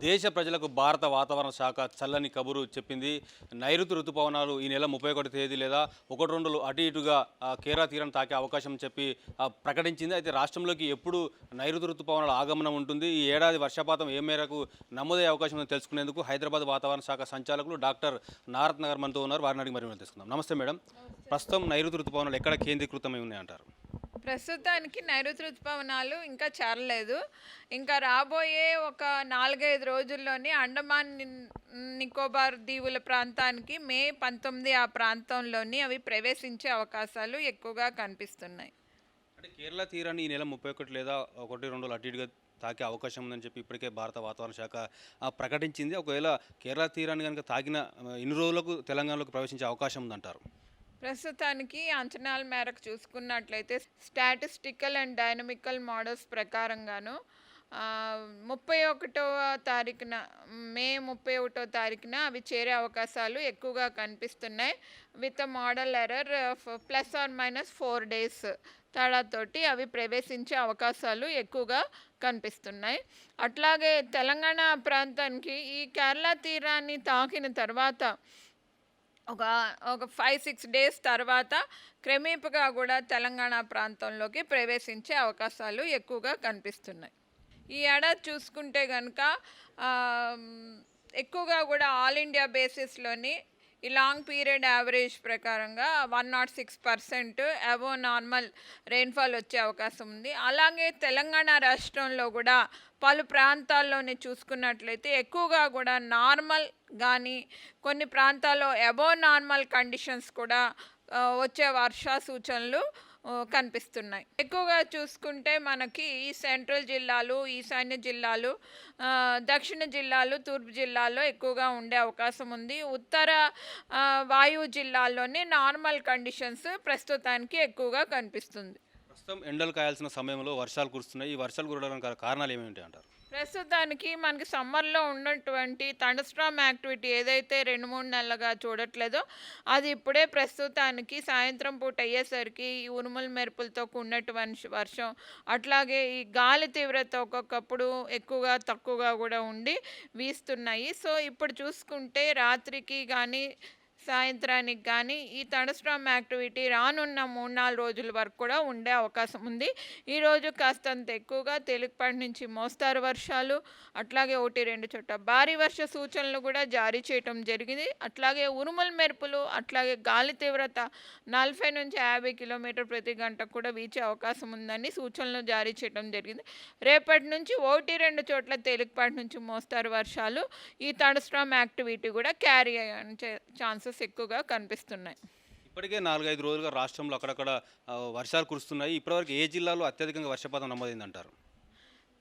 దేశ ప్రజలకు భారత వాతావరణ శాఖ చల్లని కబురు చెప్పింది. నైరుతి ఋతుపవనాలు ఈ నెల ముప్పై ఒకటి తేదీ లేదా ఒకటి రెండు అటు ఇటుగా ఆ, కేరళ తీరం తాకే అవకాశం చెప్పి ప్రకటించింది. అయితే రాష్ట్రంలోకి ఎప్పుడు నైరుతి ఋతుపవనాల ఆగమనం ఉంటుంది. ఈ ఏడాది వర్షపాతం ఏ మేరకు నమోదయ్యే అవకాశం ఉందో తెలుసుకునేందుకు హైదరాబాద్ వాతావరణ శాఖ సంచాలకులు డాక్టర్ నారత్ నగర్ మనతో ఉన్నారు. వారిని అడిగి మరి తెలుసుకుందాం నమస్తే మేడం. ప్రస్తుతం నైరుతి ఋతుపవనాలు ఎక్కడ కేంద్రీకృతమై ఉన్నాయంటారు? ప్రస్తుతానికి నైరుతి ఋతుపవనాలు ఇంకా చేరలేదు. ఇంకా రాబోయే ఒక నాలుగైదు రోజుల్లోని అండమాన్ నికోబార్ దీవుల ప్రాంతానికి మే పంతొమ్మిది ఆ ప్రాంతంలోని అవి ప్రవేశించే అవకాశాలు ఎక్కువగా కనిపిస్తున్నాయి. అంటే కేరళ తీరాన్ని ఈ నెల ముప్పై ఒకటి లేదా ఒకటి రెండు అటు ఇటుగా తాకే అవకాశం ఉందని చెప్పి ఇప్పటికే భారత వాతావరణ శాఖ ప్రకటించింది. ఒకవేళ కేరళ తీరాన్ని కనుక తాకిన ఇన్ని రోజులకు తెలంగాణలోకి ప్రవేశించే అవకాశం ఉందంటారు? ప్రస్తుతానికి అంచనాల మేరకు చూసుకున్నట్లయితే స్టాటిస్టికల్ అండ్ డైనమికల్ మోడల్స్ ప్రకారంగాను ముప్పై ఒకటవ తారీఖున మే ముప్పై ఒకటో తారీఖున అవి చేరే అవకాశాలు ఎక్కువగా కనిపిస్తున్నాయి. With model error plus or minus four days తేడాతోటి అవి ప్రవేశించే అవకాశాలు ఎక్కువగా కనిపిస్తున్నాయి. అట్లాగే తెలంగాణ ప్రాంతానికి ఈ కేరళ తీరాన్ని తాకిన తర్వాత ఒక ఒక ఫైవ్ సిక్స్ డేస్ తర్వాత క్రమేపగా కూడా తెలంగాణ ప్రాంతంలోకి ప్రవేశించే అవకాశాలు ఎక్కువగా కనిపిస్తున్నాయి. ఈ ఏడాది చూసుకుంటే కనుక ఎక్కువగా కూడా ఆల్ ఇండియా బేసిస్లోని ఈ లాంగ్ పీరియడ్ యావరేజ్ ప్రకారంగా one nought six percent above normal rainfall వచ్చే అవకాశం ఉంది. అలాగే తెలంగాణ రాష్ట్రంలో కూడా పలు ప్రాంతాల్లోనే చూసుకున్నట్లయితే ఎక్కువగా కూడా నార్మల్ కానీ కొన్ని ప్రాంతాల్లో అబో నార్మల్ కండిషన్స్ కూడా వచ్చే వర్షా సూచనలు కనిపిస్తున్నాయి. ఎక్కువగా చూసుకుంటే మనకి ఈ సెంట్రల్ జిల్లాలు ఈశాన్య జిల్లాలు దక్షిణ జిల్లాలు తూర్పు జిల్లాల్లో ఎక్కువగా ఉండే అవకాశం ఉంది. ఉత్తర వాయు వాయువు నార్మల్ కండిషన్స్ ప్రస్తుతానికి ఎక్కువగా కనిపిస్తుంది. ప్రస్తుతం ఎండలు కాయాల్సిన సమయంలో వర్షాలు కురుస్తున్నాయి. ఈ వర్షాలు కురడానికి కారణాలు ఏమిటి అంటారు? ప్రస్తుతానికి మనకి సమ్మర్లో ఉన్నటువంటి థండర్స్ట్రామ్ యాక్టివిటీ ఏదైతే రెండు మూడు నెలలుగా చూడట్లేదో అది ఇప్పుడే ప్రస్తుతానికి సాయంత్రం పూట అయ్యేసరికి ఈ ఉరుముల మెరుపులతో కూడినటువంటి వర్షం అట్లాగే ఈ గాలి తీవ్రత ఒక్కొక్కప్పుడు ఎక్కువగా తక్కువగా కూడా ఉండి వీస్తున్నాయి. సో ఇప్పుడు చూసుకుంటే రాత్రికి కానీ సాయంత్రానికి కానీ ఈ థండర్స్ట్రామ్ యాక్టివిటీ రానున్న మూడు నాలుగు రోజుల వరకు కూడా ఉండే అవకాశం ఉంది. ఈరోజు కాస్తంత ఎక్కువగా తేలికపాటి నుంచి మోస్తారు వర్షాలు. అట్లాగే ఒకటి రెండు చోట్ల భారీ వర్ష సూచనలు కూడా జారీ చేయటం జరిగింది. అట్లాగే ఉరుముల మెరుపులు అట్లాగే గాలి తీవ్రత నలభై నుంచి యాభై కిలోమీటర్ ప్రతి గంట కూడా వీచే అవకాశం ఉందని సూచనలు జారీ చేయడం జరిగింది. రేపటి నుంచి ఒకటి రెండు చోట్ల తేలికపాటి నుంచి మోస్తారు వర్షాలు. ఈ థండర్స్ట్రామ్ యాక్టివిటీ కూడా క్యారీ అయ్యే ఛాన్సెస్ ఎక్కువగా కనిపిస్తున్నాయి. ఇప్పటికే నాలుగైదు రోజులుగా రాష్ట్రంలో అక్కడక్కడ వర్షాలు కురుస్తున్నాయి. ఇప్పటివరకు ఏ జిల్లాలో అత్యధికంగా వర్షపాతం నమోదైందంటారు?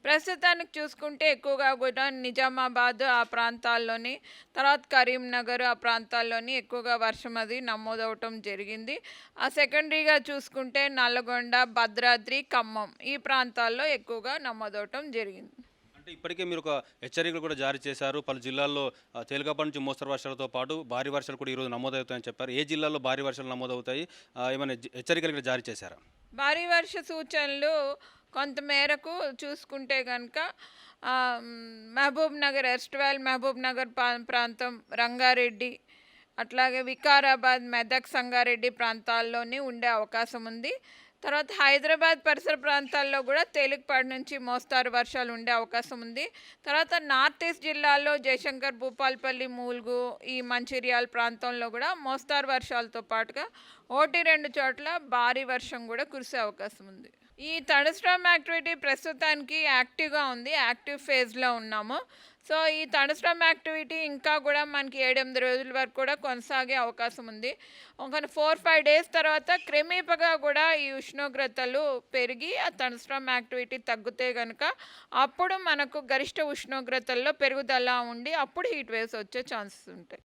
ప్రస్తుతానికి చూసుకుంటే ఎక్కువగా కూడా నిజామాబాద్ ఆ ప్రాంతాల్లోని తర్వాత కరీంనగర్ ఆ ప్రాంతాల్లోని ఎక్కువగా వర్షం అది నమోదవటం జరిగింది. ఆ సెకండరీగా చూసుకుంటే నల్లగొండ భద్రాద్రి ఖమ్మం ఈ ప్రాంతాల్లో ఎక్కువగా నమోదవటం జరిగింది. అంటే ఇప్పటికే మీరు ఒక హెచ్చరికలు కూడా జారీ చేశారు. పలు జిల్లాల్లో తేలికపాటి నుంచి మోస్తరు వర్షాలతో పాటు భారీ వర్షాలు కూడా ఈరోజు నమోదవుతాయని చెప్పారు. ఏ జిల్లాలో భారీ వర్షాలు నమోదవుతాయి? ఏమైనా హెచ్చరికలు కూడా జారీ చేశారా? భారీ వర్ష సూచనలు కొంతమేరకు చూసుకుంటే కనుక మహబూబ్ నగర్ ఎస్ట్వాల్ మహబూబ్ నగర్ ప్రాంతం రంగారెడ్డి అట్లాగే వికారాబాద్ మెదక్ సంగారెడ్డి ప్రాంతాల్లోని ఉండే అవకాశం ఉంది. తర్వాత హైదరాబాద్ పరిసర ప్రాంతాల్లో కూడా తేలికపాటి నుంచి మోస్తారు. వర్షాలు ఉండే అవకాశం ఉంది. తర్వాత నార్త్ ఈస్ట్ జిల్లాలో జయశంకర్ భూపాల్పల్లి మూల్గు ఈ మంచిర్యాల ప్రాంతంలో కూడా మోస్తారు వర్షాలతో పాటుగా. ఒకటి రెండు చోట్ల భారీ వర్షం కూడా కురిసే అవకాశం ఉంది. ఈ థండర్స్టామ్ యాక్టివిటీ ప్రస్తుతానికి యాక్టివ్గా ఉంది. యాక్టివ్ ఫేజ్లో ఉన్నాము. సో ఈ థండర్స్టామ్ యాక్టివిటీ ఇంకా కూడా మనకి ఏడెనిమిది రోజుల వరకు కూడా కొనసాగే అవకాశం ఉంది. ఒక ఫోర్ ఫైవ్ డేస్ తర్వాత క్రమేపగా కూడా ఈ ఉష్ణోగ్రతలు పెరిగి ఆ థండర్స్టామ్ యాక్టివిటీ తగ్గితే కనుక అప్పుడు మనకు గరిష్ట ఉష్ణోగ్రతల్లో పెరుగుదల ఉండి అప్పుడు హీట్ వేవ్స్ వచ్చే ఛాన్సెస్ ఉంటాయి.